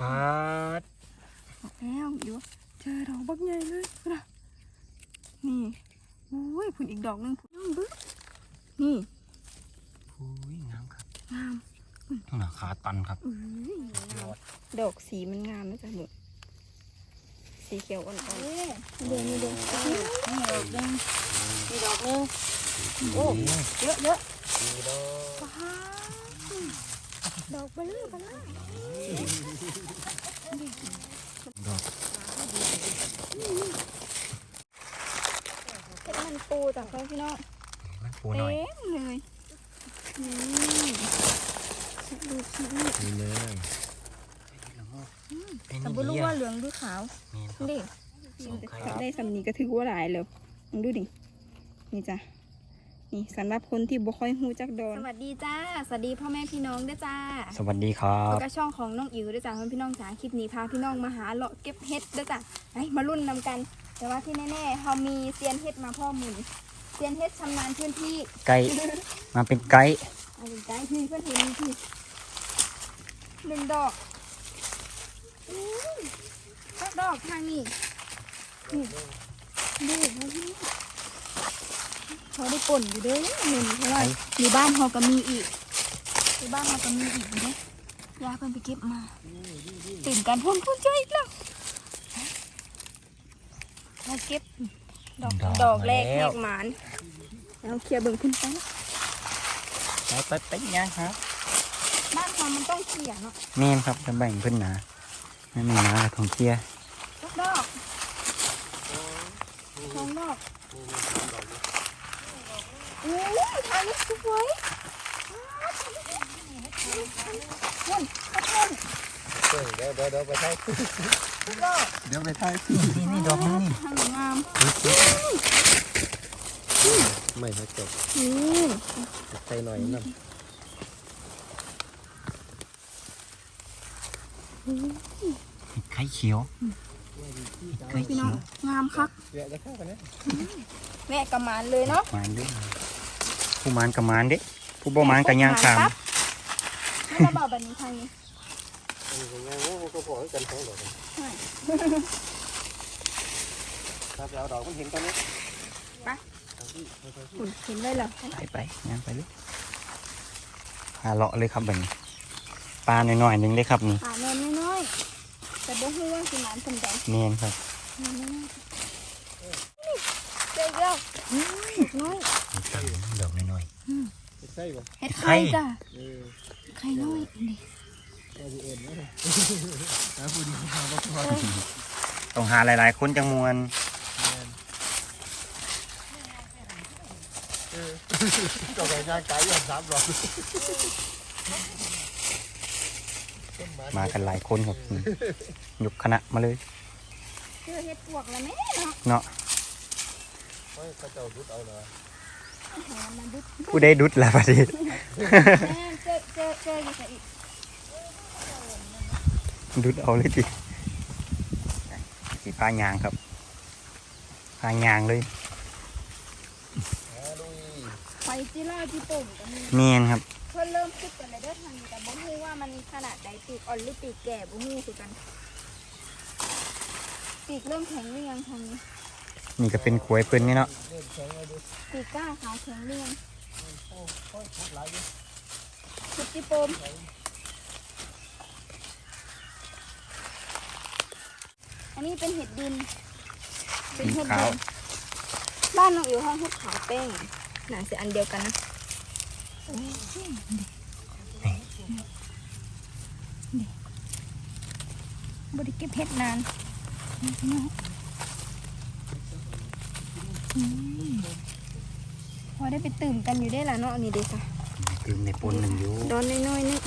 ปาดแล้วอยู่เจอดอกบักใหญ่เลยนะนี่โอ้ยผุนอีกดอกหนึงผุนน้องบึ้นี่อุ้ยงามครับงามหนาขาตันครับอุ้ยดอกสีมันงามนะจ๊ะหนูสีเขียวอ่อนๆเดี๋ยวนี่เดี๋ยวนี่ดอกหนึงนี่ดอกหนึงโอ้เยอะเยอะว้าว ดอกเบลอเบลอดอกเห็ดมันปูจ้ะพ่อพี่น้องมันปูหเต็น่อยมเลยนี่ดูสินี่เลยแต่นี่ไม่รู้ว่าเหลืองหรือขาวนี่ครับดิไข่ครับได้สำนีก็ถือว่าหลายเลยลองดูดินี่จ้ะ นี่สำหรับคนที่บ่ค่อยหูจักดอน สวัสดีจ้า สวัสดีพ่อแม่พี่น้องด้วยจ้าสวัสดีครัพบบกับช่องของน้องอิ๋วด้วยจ้าเพื่อนพี่น้องจ๋าคลิปนี้พาพี่น้องมาหาเลาะเก็บเห็ดด้วยจ้ะไปมารุ่นนำกัน แต่ว่าที่แน่ๆเขามีเซียนเห็ดมาพ่อหมุนเซียนเห็ดชำนาญพื้นที่ไก่มาเป็นไก่เอาเป็นใจที่เพื่อนเห็นที่หนึ่งดอกอู้ยสักดอกทางนี้นี่ดูนะพี่ เขาได้ป่นอยู่เด้อหนึ่งเพราะว่าอยู่บ้านเขาก็มีอีกอยู่บ้านเขาก็มีอีกอยู่เด้ยาเพิ่นไปเก็บมาตื่นกันพ่นพ่นใจอีกแล้วมาเก็บดอกดอกแรกแรกหมานแล้วเคลียร์เบิ่งขึ้นไปนะไปไปไปยังครับบ้านเขามันต้องเขี่ยเนาะเมนครับจะแบ่งขึ้นหนาไม่มีหนาของเกียร์สักดอกสองดอกโอ้ยทางนี้สวยนุ่นขอบคุณเดี๋ยวเดี๋ยวเดี๋ยวไปถ่ายสุดยอดเดี๋ยวไปถ่ายนี่นี่ดอกนึงนี่ทางงามไม่ให้จบนี่ใส่หน่อยนะไข่เขียวไข่พี่เขีน้อยวงงามคักเดี๋ยวจะเข้ากันนะแม่กระมานเลยเนาะมานเด้ ผู้มานกับมานเด้ผู้บ่มานกับย่างขามไม่ระเบาแบบนี้ทางนี้อันนี้ก็ยังโอ้ก็พอกันสองดอกใช่ถ้าจะเอาดอกมันเห็นตอนนี้หุ่นเห็นเลยเหรอไปไปย่างไปเลยพาเลาะเลยครับแบบนี้ปลาหน่อยๆหนึงเลยครับนี่ป่าเนินน้อยๆแต่บ่ฮู้ว่าสิหมานเพิ่นใดเมนครับเจ๊เดียวน้อยดอกน้อย ใช่ป่ะเฮ็ดไข่จ้ะเออไข่น้อยนี่เอาดีเอ็นนะแล้วพูดดีมาบอกว่าๆต้องหาหลายๆ คนจังมวนก็ไปย่างไก่ย่างสามดอกมากันหลายคนครับอืมยกคณะมาเลยเจอเฮ็ดปวกแล้วแม่เนาะเนาะเขาเจ้าดุดเอาเลยแหมมันดึ กผู้ได้ดุดแล้วพอดีเจอเจอเจออยู่ซะอีกดุดเอาเลยดิสีพายางครับพายางเลยไฟจิล่าจิโป่งก็มีเมนครับเพิ่นเริ่มคิดกันเลยเด้อทางนี้แต่บ่ฮู้ว่ามันขนาดใดปีกอ่อนหรือปีกแก่บ่ฮู้คือกัน ปีกเริ่มแข็งหรือยังทางนี้ นี่ก็เป็นขวยเพิ่นนี่เนาะเล่นแข็งเลยดูปีกก้าขาวแข็งหรือยังโอ้โหทุกหลายอยู่ขุดจิโปมอันนี้เป็นเห็ดดิน เป็นเห็ดดินบ้านน้องอิ๋วห้องเห็ดขาวแป้งน่าจะอันเดียวกันนะโอ้ยนี่บริเก็บเห็ดนานอืม พอได้ไปตื่นกันอยู่ได้ละเนาะนี่เด็กค่ะคือในปนหนึ่งอยู่ดอนน้อยๆนี่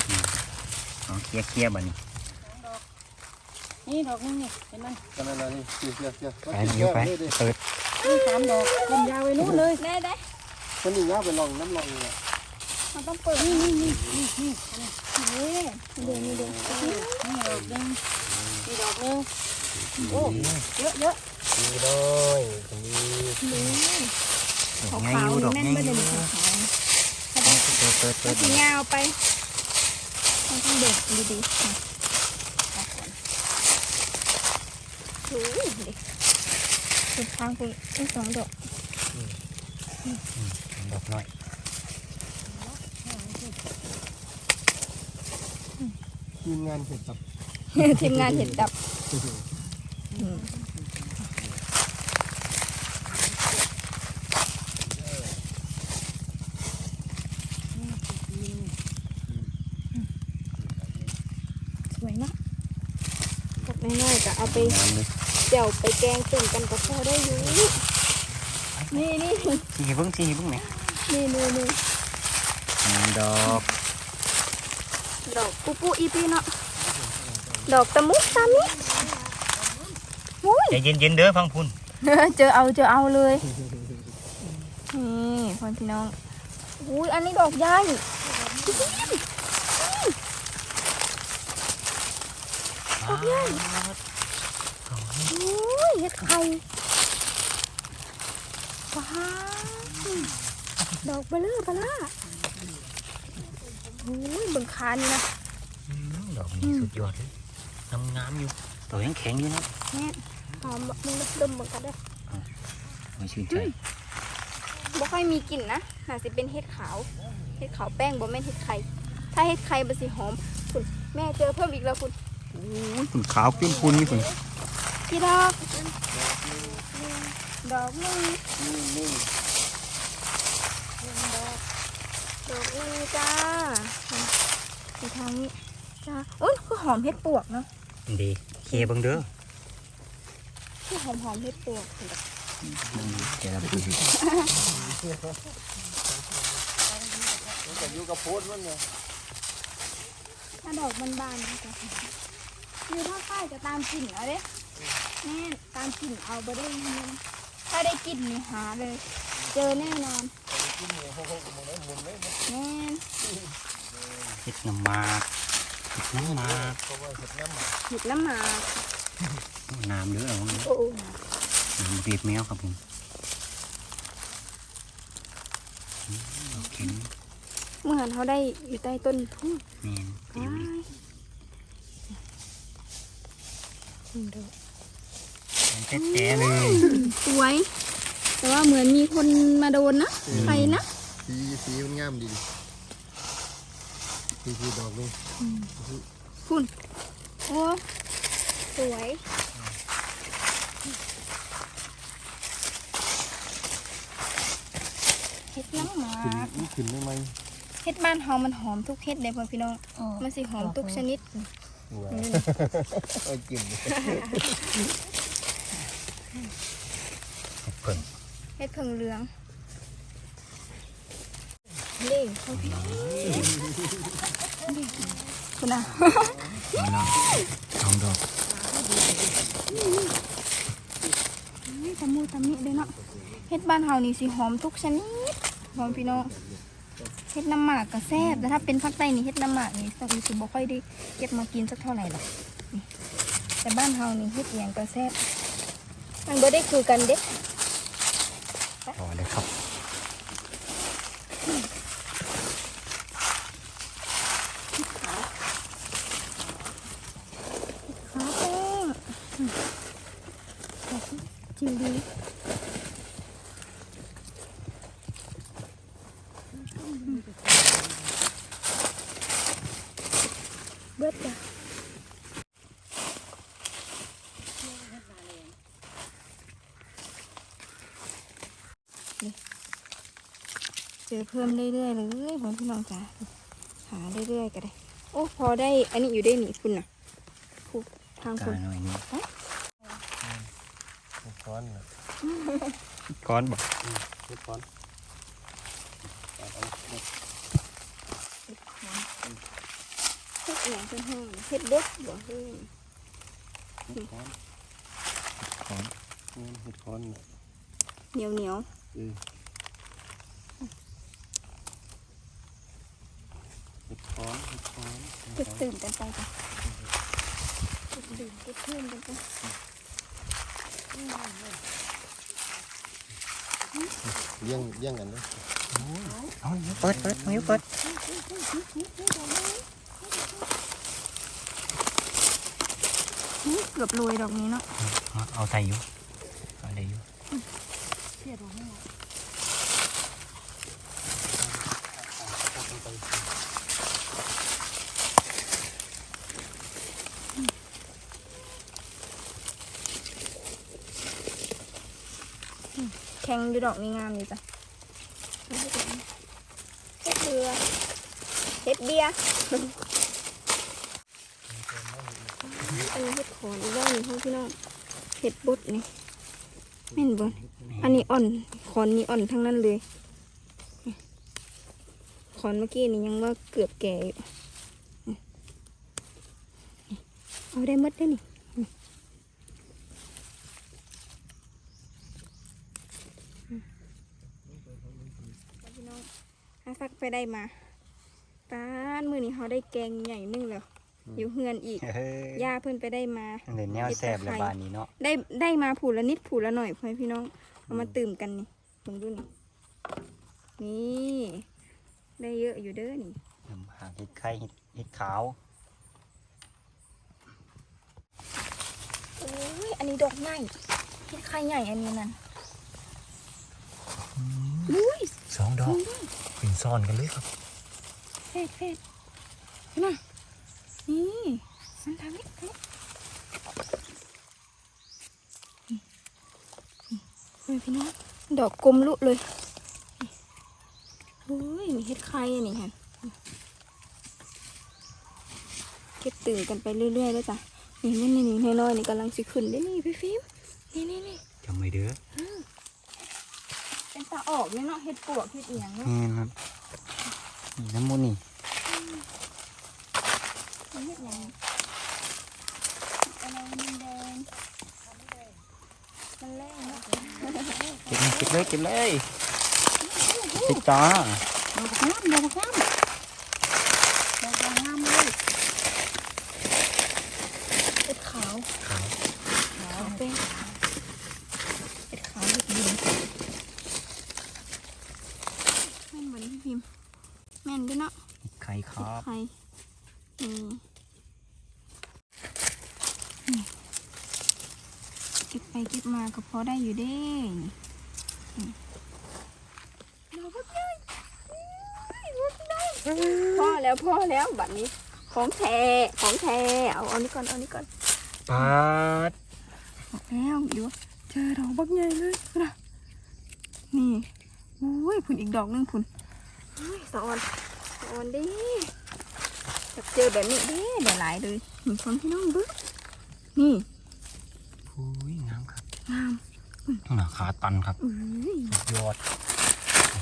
เอาเคลียร์เคลียร์บัดนี้นี่ดอกหนึงนี่เห็นมันกันนั่นนี่เกี่ยวเกี่ยวเกี่ยวไปเดี๋ยวไปเปิดนี่สามดอกเป็นยาวไปนู้นเลยได้ได้คนนี้ย่าไปลองน้ำลองเนี่ยมันต้องเปิดนี่นี่นี่นี่นี่นี่เดี๋ยวนี่เดี๋ยวนี่ดอกหนึงนี่ดอกหนึงโอ้เยอะเยอะดีเลย ขาง่าดอกแม่นง่ายอบ่ได้ขาวเปิดเปิดๆติดๆสิยาไปต้องเด็กดีๆค่โอ้ยเด็สุดทางคุณทั้งสองดอกดอกหน่อยทีมงานเห็ดตับ ทีมงานเห็นดับ วยเนาะตกง่ายๆก็เอาไปงามเลยเจียวไปแกงตุ่มกันกับพ่อได้อยู่นี่นี่สีเบิ้งสีเบิ้งไหมนี่นี่นี่งามดอกดอกปูปูอีปีเนาะดอกตะมุตามิอุ้ยใจเย็นๆเด้อพังพุ่นเจอเอาเจอเอาเลยนี่พ่อพี่น้องอุ้ยอันนี้ดอกใหญ่ด อกใหญ่อุ้ยเห็ดไข่ว้าวดอกเบลเลอร์เบลล่าอุ้ยเบิ่งคานี่นะอืมดอกนี้สุดยอดเลยงามงามๆอยู่ตัวยังแข็งอยู่นะแม่หอมแบบมันดมเหมือนกันเด้อไม่ชื่นใจบ่ค่อยมีกลิ่นนะน่าสิเป็นเห็ดขาว เห็ดขาวแป้งบ่แม่นเห็ดไข่ ถ้าเห็ดไข่บ่สิหอมคุณแม่เจอเพิ่มอีกแล้วคุณ คุณขาวขึ้นคุณนี่คุณกี่ดอกดอกหนึงดอกหนึงจ้าไปทางนี้จ้าอุ้ยคือหอมเห็ดปวกเนาะดีเคเบิ้งเด้อคือหอมหอมเห็ดปวกเดี๋ยวเราไปดูสิแต่อยู่กับโพสต์มันไงถ้าดอกบานๆนะจ๊ะ คือถ้าใกล้จะตามกลิ่นเอาเด้แม่นตามกลิ่นเอาบ่ได้มันถ้าได้กลิ่นนี่หาเลย เจอแน่นอนแม่นเห็ดน้ำมากเห็ดน้ำมากเพราะว่าเสร็จน้ำหมาเห็ดน้ำหมากน้ำเยอะเอาเยอะโอ้น้ำเรียบแมวครับผมอืมดอกแข็งเมื่อหันเขาได้อยู่ใต้ต้นทุ่งแมนเต็มเลย แจ๊ะๆเลย สวย แต่ว่าเหมือนมีคนมาโดนนะใครนะสีสีมันงามดีสีสีดอกนี่คุณโอ้สวยเห็ดน้ำหมาขึ้นนี่ขึ้นได้ไหมเห็ดบ้านเฮามันหอมทุกเห็ดเลยพ่อพี่น้องอ๋อมันสิหอมทุกชนิด ว้าวเอากินเพิ่นเห็ดเพิงเหลืองนี่พ่อพี่คุณอะเอาเนาะสองดอกนี่ตะมูตะมิเลยเนาะเห็ดบ้านเฮานี่สิหอมทุกชนิดพ่อพี่น้อง เห็ดน้ำหมากก็แซ่บแต่ถ้าเป็นภาคใต้นี่เห็ดน้ำหมากนี่สักสิบ่ค่อยได้เก็บมากินสักเท่าไหร่หรอกนี่แต่บ้านเฮานี่เห็ดเอียงก็แซ่บมันบ่ได้คือกันเด้พอเลยครับ ขาแป้งจิ๋วดีเบิดจ้ะนี่ เจอเพิ่มเรื่อยๆเลยของพี่น้องจ้ะหาเรื่อยๆก็ได้ โอ้พอได้ อันนี้อยู่ได้หนีคุณน่ะคุณทางกาคุณหน่อยนึงค้อนนะก้อนบอกเฮ็ดค้อนเฮ็ดอหย่างเป็นห้องเฮ็ดบดบ่เฮ้ยเฮ็ดค้อนก้อนอืมเฮ็ดค้อนน่ะเหนียวเหนียวเออเฮ็ดค้อนเฮ็ด ค้อนๆเก็บตื่นกันไปจ้ะเก็บตื่นเก็บเพื่อนกันไปเลี้ยงเลี้ยงกันเด้อเอาเปิดเปิดเอาเปิดอื้อเกือบโรยดอกนี้เนาะเอาเอาใส่อยู่เอาได้อยู่ เสียดอกไม่หมด แข็งดูดอกนี่งามนี่จ้ะเฮ็ดเรือเฮ็ดเบียร์อันนี้เฮ็ดขอนอีกแล้วนี่พ่อพี่น้องเฮ็ดบดนี่แม่นบ่อันนี้อ่อนขอนนี่อ่อนทั้งนั้นเลยขอนเมื่อกี้นี่ยังว่าเกือบแก่อยู่เอาได้หมดได้อนี่ พี่น้อง ถ้าซักไปได้มาตานมือนี้เขาได้แกงใหญ่หนึงแล้วอยู่เฮือนอีกเฮ้ยย่าเพิ่นไปได้มาเดี๋ยวแนวแสบเลยบานนี้เนาะได้ได้มาผูละนิดผูละหน่อยพ่อพี่น้องเอามาตื่มกันนี่ผมดูนี่นี่ได้เยอะอยู่เด้อนี่น้ำหางเห็ดไข่เห็ดเห็ดขาวโอ้ยอันนี้ดอกใหญ่เฮ็ดไข่ใหญ่อันนี้นั่นอุ้ยสองดอก ขึ้นซ้อนกันเลยครับเฟดเฟดเห็นนี่มันทำให้เฟดเฮ้ยพี่น้องดอกกลมลุเลยเฮ้ยมีเฮ็ดไข่อันนี้ฮะเก็บตื่นกันไปเรื่อยๆเลยจ้ะนี่นี่นี่นี่น้อยๆนี่กำลังสิขึ้นได้นี่พี่ฟิล์มนี่นี่นี่จำไม่เด้อ ออกเนี่ยเนาะเฮ็ดปวกเฮ็ดเอียงเนาะนี่ครับนี่น้ำมูนี่มันเฮ็ดหยังอะไรมันแดงมันแรงเนาะเก็บเลยเก็บเลยเก็บเลยติดต่อดอกงามดอกงามดอกงามเลย เฮ็ดขาว ขาว ขาวเป็นเฮ็ดขาวเฮ็ดดินแม่นบ่นี่พี่พิมพ์แม่นเด้วยเนาะ เห็ดไข่ครับ ใครนี่นี่เก็บไปเก็บมาก็พ อได้อยู่เด้นี่นี่ดอกบักใหญ่อุ๊ยบักใหญ่พอแล้วพอแล้วบัดนี้ ของแท้ของแท้เอาเอานี่ก่อนเอานี่ก่อนปาดบอกแล้วอยู่เจอดอกบักใหญ่เลยนะนี่อุ้ยผุนอีกดอกหนึงผุนอุ้ยสะออนสะออนดิอยากเจอแบบนี้ดิหลายๆเลยมีคนพี่น้องบึ้นี่อุ้ยงามครับงามต้อง หนาขาตันครับอุ้ยสุดยอด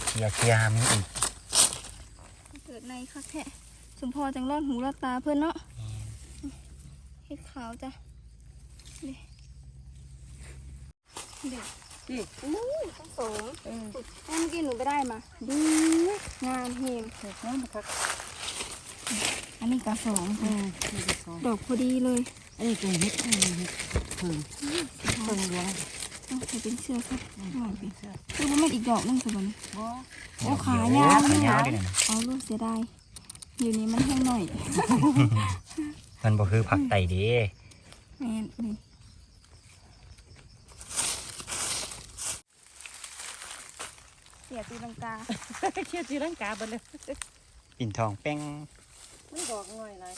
เคลียร์เคลียร์มีอีกเกิดในคักแท้สมพอจังรอดหูรอดตาเพื่อนเนาะเฮ็ดขาวจ้ะเด็ดเด็ดนี่อู้ยทั้งสองเออเมื่อกี้หนูไปได้มาดูงามเฮงดอกงามครับอันนี้กระสองอืมนี่ก็สองดอกพอดีเลยอันนี้ตัวเฮ็ดอันนี้เฮ็ดเพิ่งเพิ่งเลี้ยง ต้องใส่เป็นเสื้อครับหน่อยเป็นเสื้อคือว่ามันอีกดอกหนึงสิบนบ่โอ้ขายาวขายาวด้วยนะเอาลูกเสียดายอยู่นี้มันแห้งหน่อย มันบ่คือผักไต่เด้แม่นนี่เสียตีลังกาเชี่ยจีรังกาเบ่เลยปิ่นทองแป้งมันดอกง่อยหลาย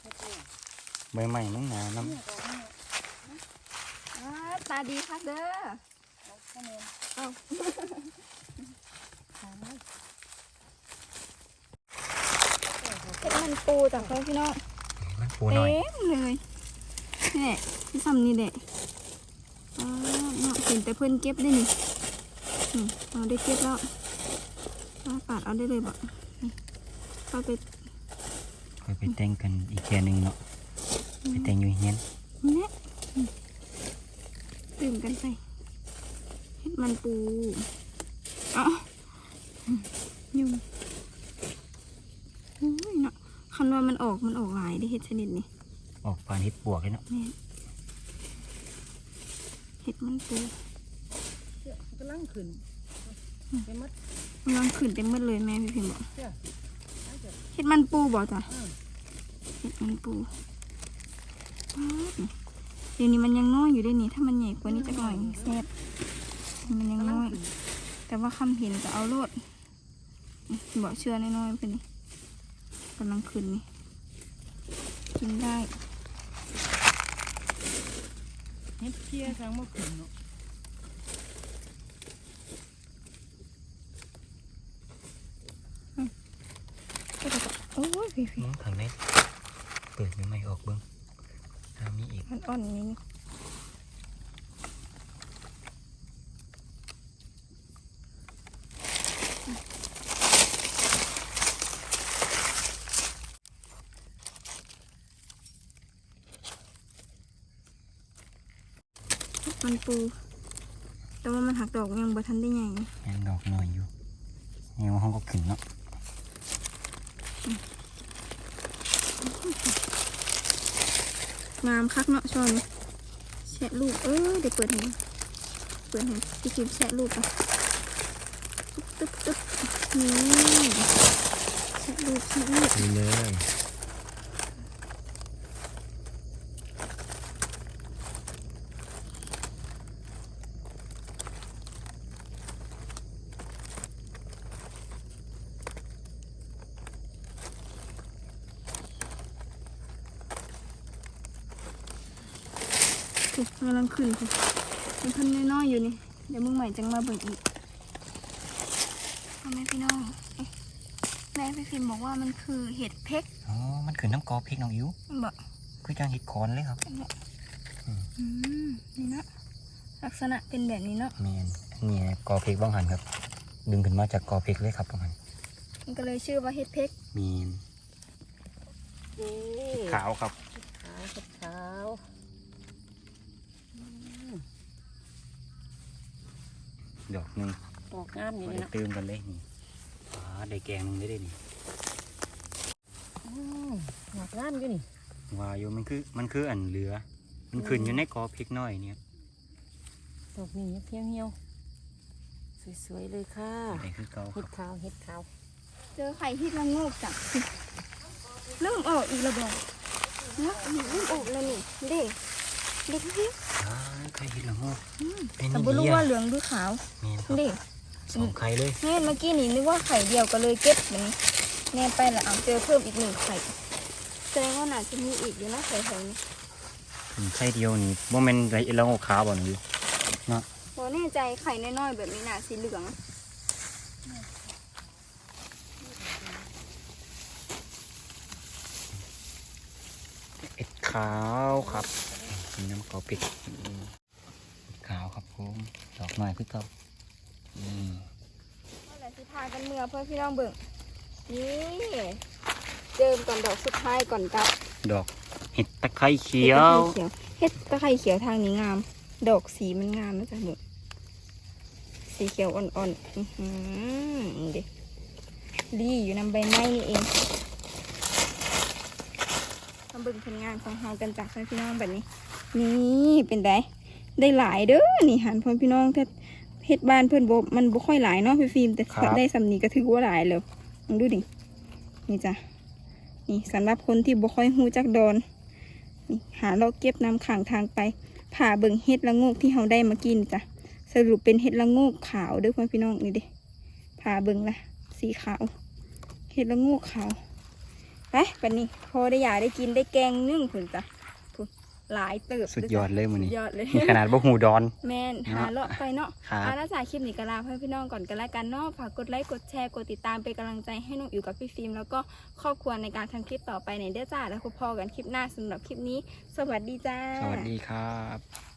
เฮ็ดเนี่ยใบใหม่มึงหนาน้เนี่ยดอกเนี่ย อ้า ตาดีครับเด้อเอาเอาขายไหมเฮ็ดมันปูจากเขาพี่น้องำมันปูหน่อยเต็มเลยนี่ที่ซ้ำนี่แหละเนาะเห็นแต่เพื่อนเก็บได้นี่เอาได้เก็บแล้วเอาปาดเอาได้เลยบ่เข้าไปค่อยไปแต่งกันอีกแค่หนึงเนาะไปแต่งอยู่เฮียนนี่แหละอืม ตื่มกันไปเห็ดมันปูเอ๋อยุ่งอุ้ยเนาะคันว่ามันออกมันออกหลายได้เห็ดชนิดนี้ออกปานเฮ็ดปวกเลยเนาะแม่นเห็ดมันปูเชี่ยกำลังขึ้นไปหมดมันกำลังขึ้นเต็มหมดเลยแม่พี่พิมพ์บอกเชี่ยเอาเถอะเห็ดมันปูบอกจ้ะอืมเห็ดมันปูป๊าดนี่ เดี๋ยวนี้มันยังน้อยอยู่ด้วยนี่ถ้ามันใหญ่กว่านี้จะหน่อยแซ่บมันยังน้อย แต่ว่าคำเห็นก็เอาโลดบอกเชื่อน้อยๆไปนี่กำลังขึ้นนี่กินได้เฮ็ดเพี้ยทั้งเมื่อคืนเนาะโอ้ยพี่น้องทางนี้เปิดไม่ออกเบิ้งถ้า มีอีกมันอ่อนอย่างนี้มันปู แต่ว่ามันหักดอกยังบ่ทันได้ใหญ่ยังดอกหน่อยอยู่นี่ว่าห้องก็ขึ้นเนาะ งามคักเนาะชอนแชะลูกเออเดี๋ยวเปิดให้เปิดให้พี่คิมแชะลูกอะตึ๊บตึ๊บตึ๊บนี่แชะลูกแชะลูกนี่เลย ถูกกำลังขึ้นถูกมันเพิ่นน้อยๆอยู่นี่ เดี๋ยวมึงใหม่จังมาเบิ่งอีกพ่อแม่พี่น้องเอ๊ะแม่พี่ฟิล์มบอกว่ามันคือเห็ดเพกอ๋อ มันขึ้นน้ำกอพริกน้องอิ๋วมันบอกคือจังเห็ดคอนเลยครับอืมนี่เนาะลักษณะเป็นแบบนี้เนาะแมนอันนี้กอพริกบ้างหันครับ ดึงขึ้นมาจากกอพริกเลยครับบ้างหันมันก็เลยชื่อว่าเห็ดเพกมีนนี่ขาวครับขาวเฮ็ดขาว ดอกหนึ่งดอกงามอยู่พอนี่ได้เนาะเติมกันเลยนี่อ่าได้แกงหนึงได้เลยนี่อืมดอกงามอยู่นี่ว่าอยู่มันคือมันคืออันเหลือ มันขึ้นอยู่ในกอพริกน้อยเนี่ยดอกนี้เพียวเหี่ยวสวยๆเลยค่ะได้คือเก่าคเฮ็รัดบขาวเฮ็ดขาวเจอไข่ที่ละโงกจ้ะเริ่มออกอีกแล้วบอกเนาะเริ่มออกแล้วนี่เด็ก เด็กพี่อ่าไข่เห็ดละโงกเป็นแต่นี่ไม่รู้ดีว่าอะเหลืองหรือขาวแมนครับเด็กสองไข่เลยแม่เมื่อกี้นี่นึกว่าไข่เดียวก็เลยเก็บมันนี้แน่ไปแล้วเอาเจอเพิ่มอีกหนึ่งไข่แสดงว่าน่าจะมีอีกอยู่นะไข่ไข่นี้อืมไข่เดียวนี่ว่ามันไรละโงกขาวบ่หนูอยู่พอแน่ใจไข่น้อยๆแบบนี้น่าสีเหลืองเอ็ดขาวครับ มีน้ำกอพริกอืมขาวครับผมดอกหน่อยคือเก่านี่นั่นแหละสิพากันเมื่อเพื่อพี่น้องเบิ่งนี่เจิมก่อนดอกสุดท้ายก่อนกลับดอกเห็ดตะไคร้เขียวเฮ็ดตะไคร้เขียวทางนี้งาม ดอกสีมันงามนะจ๊ะเบิ่งสีเขียวอ่อนๆอือหือนี่เด็ดีอยู่นำใบไม้นี่เองมาเบิ่งผลงานของเฮากันจากพี่น้องแบบนี้ นี่เป็นไดได้หลายเด้อนี่หันพ่อพี่น้องถ้าเฮ็ดบ้านเพื่อนบ่มันบ่ค่อยหลายเนาะพี่ฟิล์มแต่ครับ ได้สำนีก็ถือว่าหลายแล้วลองดูดินี่จ้ะนี่สำหรับคนที่บ่ค่อยฮู้จักดอนนี่หาเราเก็บน้ำขังทางไปผ่าเบิ่งเห็ดละโงกที่เราได้มากินจ้ะสรุปเป็นเห็ดละโงกขาวเด้อพ่อพี่น้องนี่เด้ผ่าเบิ่งละสีขาวเห็ดละโงกขาวไปปันนี้พอได้ยาได้กินได้แกงนึ่งผุนจ้ะผุน หลายเติบสุดยอดเลยมันสุนี้ดยอดเลยนี่ขนาดบ่หูดอน แมนหาเลาะไปเนาะครับอาณาจักรคลิปนี้ก็ลาเพื่อนพี่น้องก่อนกันแล้วกันเนาะฝากกดไลค์กดแชร์กดติดตามเป็นกำลังใจให้น้องอยู่กับพี่ฟิล์มแล้วก็ครอบครัวในการทำคลิปต่อไปในเด้อจ้าแล้วพบพอกันคลิปหน้าสำหรับคลิปนี้ สวัสดีจ้า สวัสดีครับ